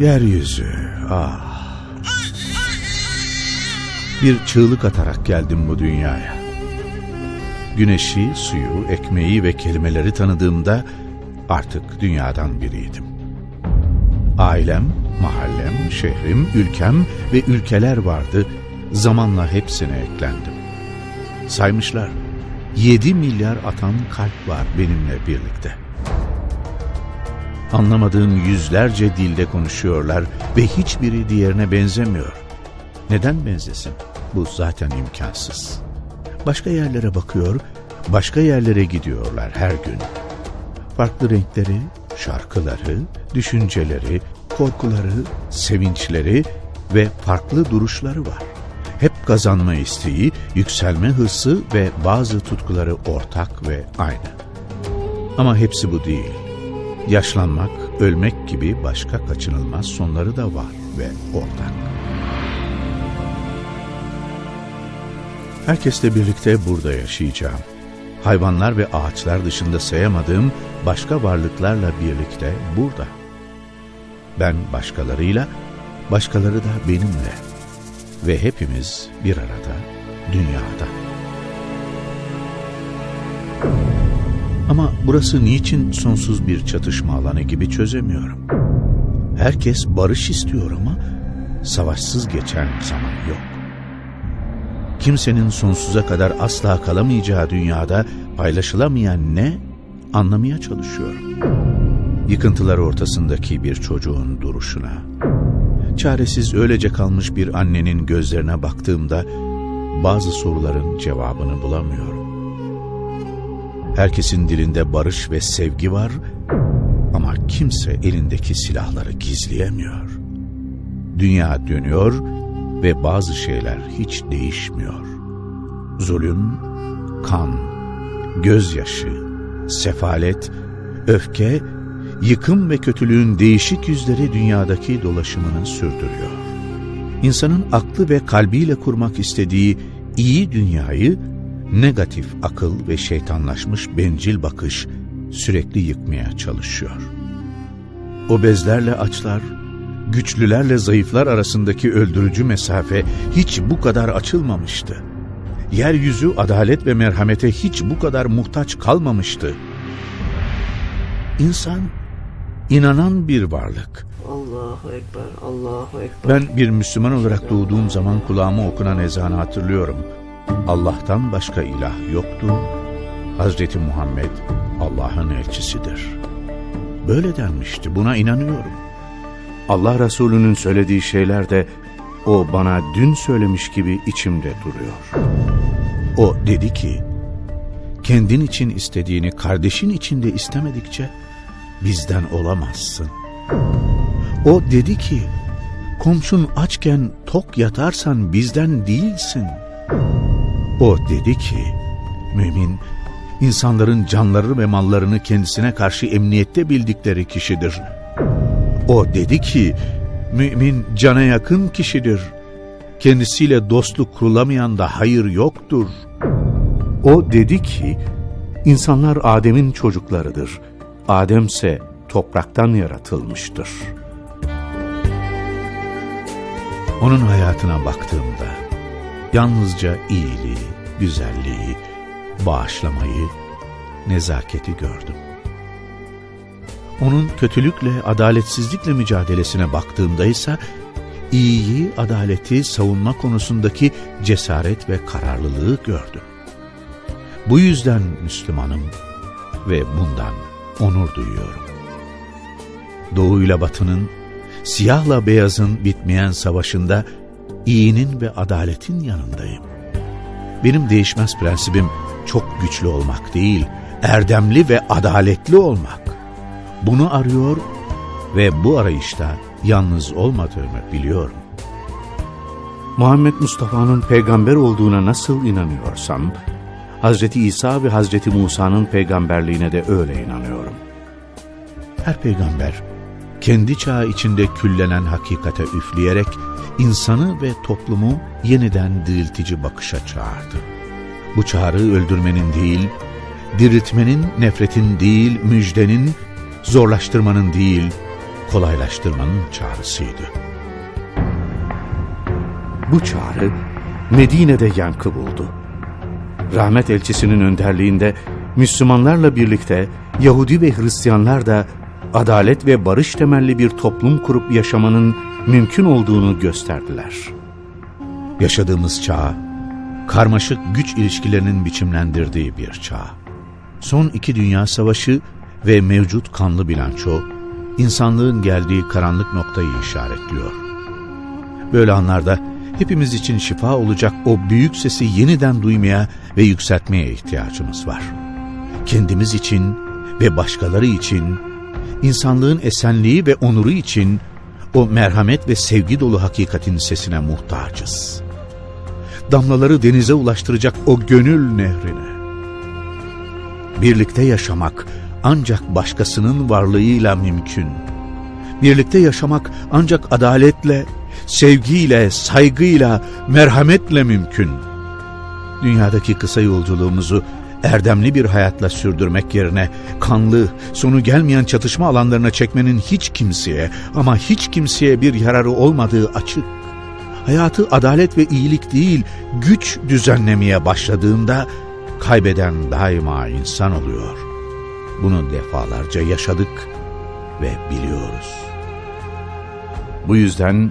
Yeryüzü, ah. Bir çığlık atarak geldim bu dünyaya. Güneşi, suyu, ekmeği ve kelimeleri tanıdığımda artık dünyadan biriydim. Ailem, mahallem, şehrim, ülkem ve ülkeler vardı. Zamanla hepsine eklendim. Saymışlar. 7 milyar atan kalp var benimle birlikte. Anlamadığım yüzlerce dilde konuşuyorlar ve hiçbiri diğerine benzemiyor. Neden benzesin? Bu zaten imkansız. Başka yerlere bakıyor, başka yerlere gidiyorlar her gün. Farklı renkleri, şarkıları, düşünceleri, korkuları, sevinçleri ve farklı duruşları var. Hep kazanma isteği, yükselme hırsı ve bazı tutkuları ortak ve aynı. Ama hepsi bu değil. Yaşlanmak, ölmek gibi başka kaçınılmaz sonları da var ve ortak. Herkesle birlikte burada yaşayacağım. Hayvanlar ve ağaçlar dışında sayamadığım başka varlıklarla birlikte burada. Ben başkalarıyla, başkaları da benimle ve hepimiz bir arada dünyada. Ama burası niçin sonsuz bir çatışma alanı gibi çözemiyorum. Herkes barış istiyor ama savaşsız geçen zaman yok. Kimsenin sonsuza kadar asla kalamayacağı dünyada paylaşılamayan ne anlamaya çalışıyorum. Yıkıntılar ortasındaki bir çocuğun duruşuna, çaresiz öylece kalmış bir annenin gözlerine baktığımda bazı soruların cevabını bulamıyorum. Herkesin dilinde barış ve sevgi var ama kimse elindeki silahları gizleyemiyor. Dünya dönüyor ve bazı şeyler hiç değişmiyor. Zulüm, kan, gözyaşı, sefalet, öfke, yıkım ve kötülüğün değişik yüzleri dünyadaki dolaşımını sürdürüyor. İnsanın aklı ve kalbiyle kurmak istediği iyi dünyayı negatif akıl ve şeytanlaşmış bencil bakış sürekli yıkmaya çalışıyor. Obezlerle açlar, güçlülerle zayıflar arasındaki öldürücü mesafe hiç bu kadar açılmamıştı. Yeryüzü adalet ve merhamete hiç bu kadar muhtaç kalmamıştı. İnsan inanan bir varlık. Allahu Ekber, Allahu Ekber. Ben bir Müslüman olarak doğduğum zaman kulağıma okunan ezanı hatırlıyorum. Allah'tan başka ilah yoktur. Hazreti Muhammed Allah'ın elçisidir. Böyle denmişti, buna inanıyorum. Allah Resulü'nün söylediği şeyler de o bana dün söylemiş gibi içimde duruyor. O dedi ki, kendin için istediğini kardeşin için de istemedikçe bizden olamazsın. O dedi ki, komşun açken tok yatarsan bizden değilsin. O dedi ki, mümin, insanların canları ve mallarını kendisine karşı emniyette bildikleri kişidir. O dedi ki, mümin cana yakın kişidir. Kendisiyle dostluk kurulamayan da hayır yoktur. O dedi ki, insanlar Adem'in çocuklarıdır. Ademse topraktan yaratılmıştır. Onun hayatına baktığımda yalnızca iyiliği, güzelliği, bağışlamayı, nezaketi gördüm. Onun kötülükle, adaletsizlikle mücadelesine baktığımda ise iyiyi, adaleti savunma konusundaki cesaret ve kararlılığı gördüm. Bu yüzden Müslümanım ve bundan onur duyuyorum. Doğu ile batının, siyahla beyazın bitmeyen savaşında iyinin ve adaletin yanındayım. Benim değişmez prensibim çok güçlü olmak değil, erdemli ve adaletli olmak. Bunu arıyor ve bu arayışta yalnız olmadığımı biliyorum. Muhammed Mustafa'nın peygamber olduğuna nasıl inanıyorsam, Hazreti İsa ve Hazreti Musa'nın peygamberliğine de öyle inanıyorum. Her peygamber kendi çağı içinde küllenen hakikate üfleyerek insanı ve toplumu yeniden diriltici bakışa çağırdı. Bu çağrı öldürmenin değil, diriltmenin, nefretin değil, müjdenin, zorlaştırmanın değil, kolaylaştırmanın çağrısıydı. Bu çağrı Medine'de yankı buldu. Rahmet elçisinin önderliğinde Müslümanlarla birlikte Yahudi ve Hristiyanlar da adalet ve barış temelli bir toplum kurup yaşamanın mümkün olduğunu gösterdiler. Yaşadığımız çağ, karmaşık güç ilişkilerinin biçimlendirdiği bir çağ. Son iki dünya savaşı ve mevcut kanlı bilanço, insanlığın geldiği karanlık noktayı işaretliyor. Böyle anlarda hepimiz için şifa olacak o büyük sesi yeniden duymaya ve yükseltmeye ihtiyacımız var. Kendimiz için ve başkaları için, insanlığın esenliği ve onuru için o merhamet ve sevgi dolu hakikatin sesine muhtacız. Damlaları denize ulaştıracak o gönül nehrine. Birlikte yaşamak ancak başkasının varlığıyla mümkün. Birlikte yaşamak ancak adaletle, sevgiyle, saygıyla, merhametle mümkün. Dünyadaki kısa yolculuğumuzu erdemli bir hayatla sürdürmek yerine kanlı, sonu gelmeyen çatışma alanlarına çekmenin hiç kimseye ama hiç kimseye bir yararı olmadığı açık. Hayatı adalet ve iyilik değil, güç düzenlemeye başladığında kaybeden daima insan oluyor. Bunu defalarca yaşadık ve biliyoruz. Bu yüzden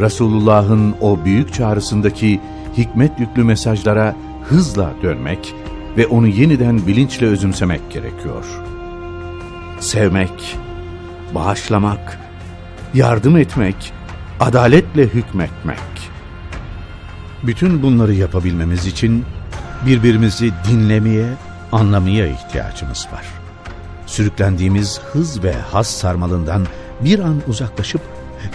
Resulullah'ın o büyük çağrısındaki hikmet yüklü mesajlara hızla dönmek ve onu yeniden bilinçle özümsemek gerekiyor. Sevmek, bağışlamak, yardım etmek, adaletle hükmetmek. Bütün bunları yapabilmemiz için birbirimizi dinlemeye, anlamaya ihtiyacımız var. Sürüklendiğimiz hız ve has sarmalından bir an uzaklaşıp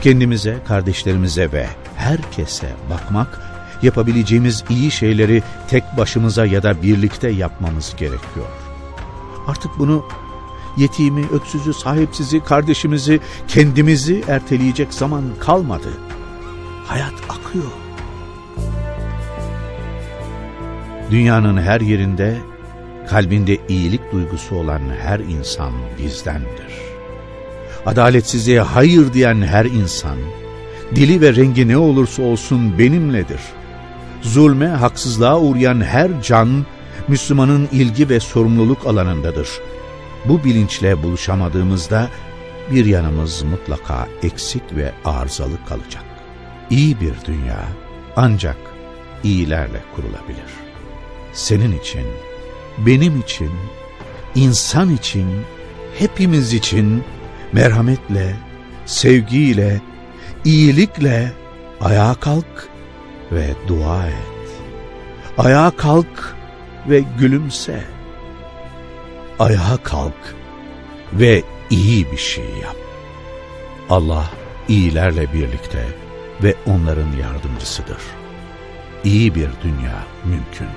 kendimize, kardeşlerimize ve herkese bakmak, yapabileceğimiz iyi şeyleri tek başımıza ya da birlikte yapmamız gerekiyor. Artık bunu yetimi, öksüzü, sahipsizi, kardeşimizi, kendimizi erteleyecek zaman kalmadı. Hayat akıyor. Dünyanın her yerinde kalbinde iyilik duygusu olan her insan bizdendir. Adaletsizliğe hayır diyen her insan, dili ve rengi ne olursa olsun benimledir. Zulme, haksızlığa uğrayan her can, Müslümanın ilgi ve sorumluluk alanındadır. Bu bilinçle buluşamadığımızda bir yanımız mutlaka eksik ve arızalı kalacak. İyi bir dünya ancak iyilerle kurulabilir. Senin için, benim için, insan için, hepimiz için merhametle, sevgiyle, iyilikle ayağa kalk ve dua et. Ayağa kalk ve gülümse. Ayağa kalk ve iyi bir şey yap. Allah iyilerle birlikte ve onların yardımcısıdır. İyi bir dünya mümkün.